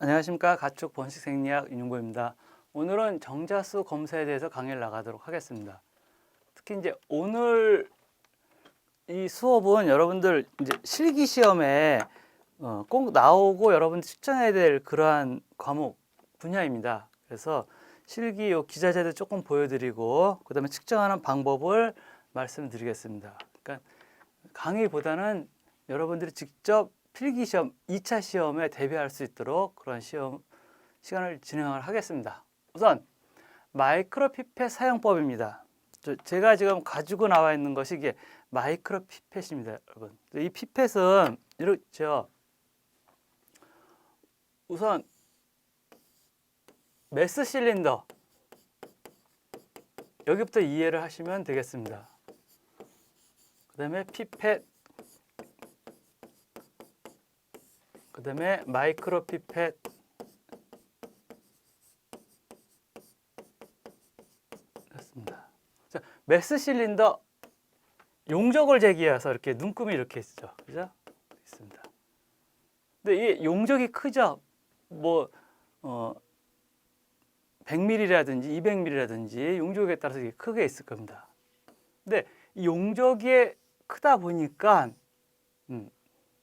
안녕하십니까 가축 번식 생리학 윤용고입니다. 오늘은 정자수 검사에 대해서 강의를 나가도록 하겠습니다. 특히 이제 오늘 이 수업은 여러분들 이제 실기 시험에 어, 꼭 나오고 여러분 측정해야 될 그러한 과목 분야입니다. 그래서 실기 요 기자재도 조금 보여드리고 그다음에 측정하는 방법을 말씀드리겠습니다. 그러니까 강의보다는 여러분들이 직접 필기 시험 2차 시험에 대비할 수 있도록 그런 시험 시간을 진행을 하겠습니다. 우선 마이크로 피펫 사용법입니다. 저- 제가 지금 가지고 나와 있는 것이 이게 마이크로 피펫입니다, 여러분. 이 피펫은 이렇죠. 우선 메스 실린더 여기부터 이해를 하시면 되겠습니다. 그 다음에 피펫 그 다음에 마이크로 피펫 그렇습니다. 자, 메스 실린더 용적을 제기해서 이렇게 눈금이 이렇게 있죠. 그죠? 있습니다. 근데 이 용적이 크죠. 뭐 어, 100mm라든지 200mm라든지 용적에 따라서 이게 크게 있을 겁니다. 근데 이 용적이 크다 보니까 음,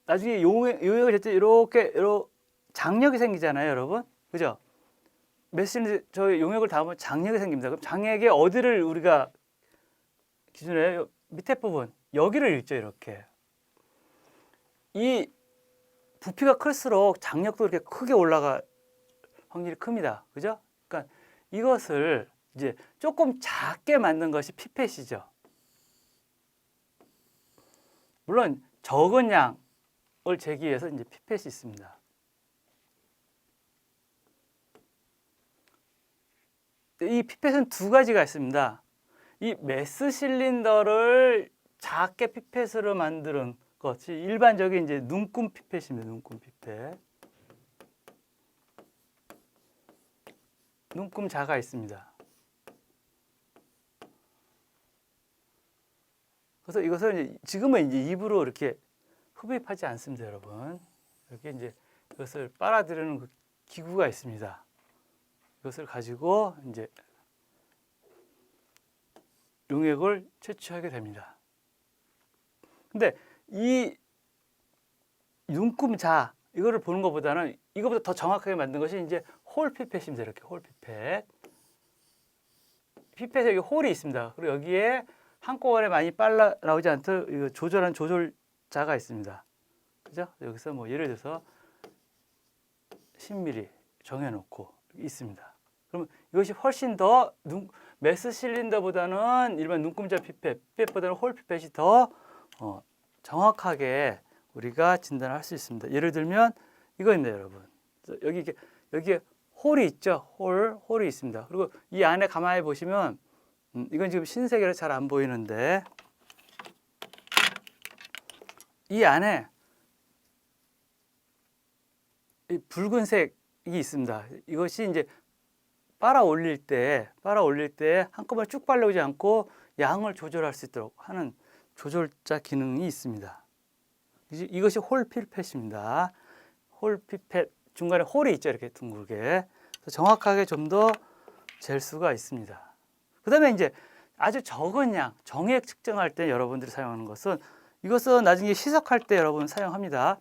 나중에 용액, 용액을 잴때 이렇게 이렇게 장력이 생기잖아요, 여러분. 그죠? 메시는 저희 용액을 닿으면 장력이 생깁니다. 그럼 장액의 어디를 우리가 기준에 요 밑에 부분 여기를 읽죠, 이렇게. 이 부피가 클수록 장력도 이렇게 크게 올라가 확률이 큽니다. 그죠? 그러니까 이것을 이제 조금 작게 만든 것이 피펫이죠. 물론 적은 양 을 재기 위해서 이제 피펫이 있습니다. 이 피펫은 두 가지가 있습니다. 이 메스 실린더를 작게 피펫으로 만드는 것이 일반적인 이제 눈금 피펫입니다. 눈금 피펫. 눈금 자가 있습니다. 그래서 이것을 이제 지금은 이제 입으로 이렇게 흡입하지 않습니다, 여러분. 이렇게 이제 이것을 빨아들이는 그 기구가 있습니다. 이것을 가지고 이제 용액을 채취하게 됩니다. 근데 이 눈금자 이거를 보는 것보다는 이거보다 더 정확하게 만든 것이 이제 홀 피펫입니다. 이렇게 홀 피펫. 피펫에 여기 홀이 있습니다. 그리고 여기에 한꺼번에 많이 빨라 나오지 않도록 조절한 조절 자가 있습니다. 그죠? 여기서 뭐 예를 들어서 10mm 정해놓고 있습니다. 그러면 이것이 훨씬 더 눈, 메스 실린더보다는 일반 눈금자 피펫, 피펫보다는 홀 피펫이 더 어, 정확하게 우리가 진단을 할수 있습니다. 예를 들면 이거입니다, 여러분. 여기 이게 여기에 홀이 있죠. 홀, 홀이 있습니다. 그리고 이 안에 가만히 보시면 음, 이건 지금 흰색이라 잘 안 보이는데 이 안에 이 붉은색이 있습니다. 이것이 이제 빨아 올릴 때, 빨아 올릴 때 한꺼번에 쭉 빨려오지 않고 양을 조절할 수 있도록 하는 조절자 기능이 있습니다. 이것이 홀 피펫입니다. 홀 피펫 중간에 홀이 있죠, 이렇게 둥글게. 정확하게 좀 더 잴 수가 있습니다. 그다음에 이제 아주 적은 양 정액 측정할 때 여러분들이 사용하는 것은 이것은 나중에 시석할 때 여러분 사용합니다.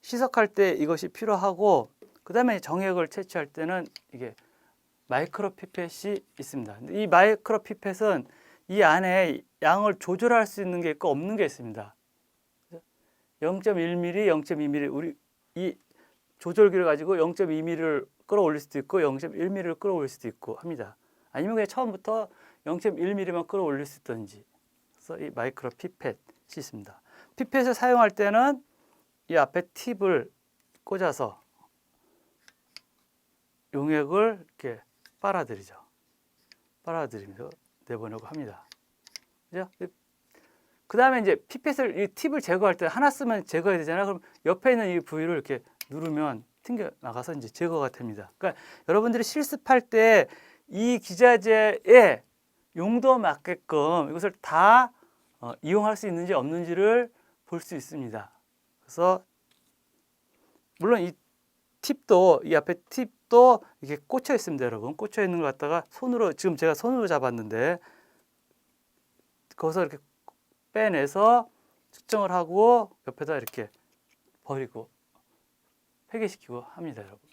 시석할 때 이것이 필요하고 그 다음에 정액을 채취할 때는 이게 마이크로 피펫이 있습니다. 이 마이크로 피펫은 이 안에 양을 조절할 수 있는 게 있고 없는 게 있습니다. 0.1mm, 0.2mm 우리 이 조절기를 가지고 0.2mm를 끌어올릴 수도 있고 0.1mm를 끌어올릴 수도 있고 합니다. 아니면 그냥 처음부터 0.1mm만 끌어올릴 수 있든지. 그래서 이 마이크로 피펫 이 있습니다. 피펫을 사용할 때는 이 앞에 팁을 꽂아서 용액을 이렇게 빨아들이죠. 빨아들이면서 내보내고 합니다. 그 다음에 이제 피펫을 이 팁을 제거할 때 하나 쓰면 제거해야 되잖아요. 그럼 옆에 있는 이 부위를 이렇게 누르면 튕겨 나가서 이제 제거가 됩니다. 그러니까 여러분들이 실습할 때 이 기자재의 용도 맞게끔 이것을 다 어, 이용할 수 있는지 없는지를 볼 수 있습니다. 그래서 물론 이 팁도 이 앞에 팁도 이게 꽂혀 있습니다, 여러분. 꽂혀 있는 걸 갖다가 손으로 지금 제가 손으로 잡았는데 거기서 이렇게 빼내서 측정을 하고 옆에다 이렇게 버리고 폐기시키고 합니다, 여러분.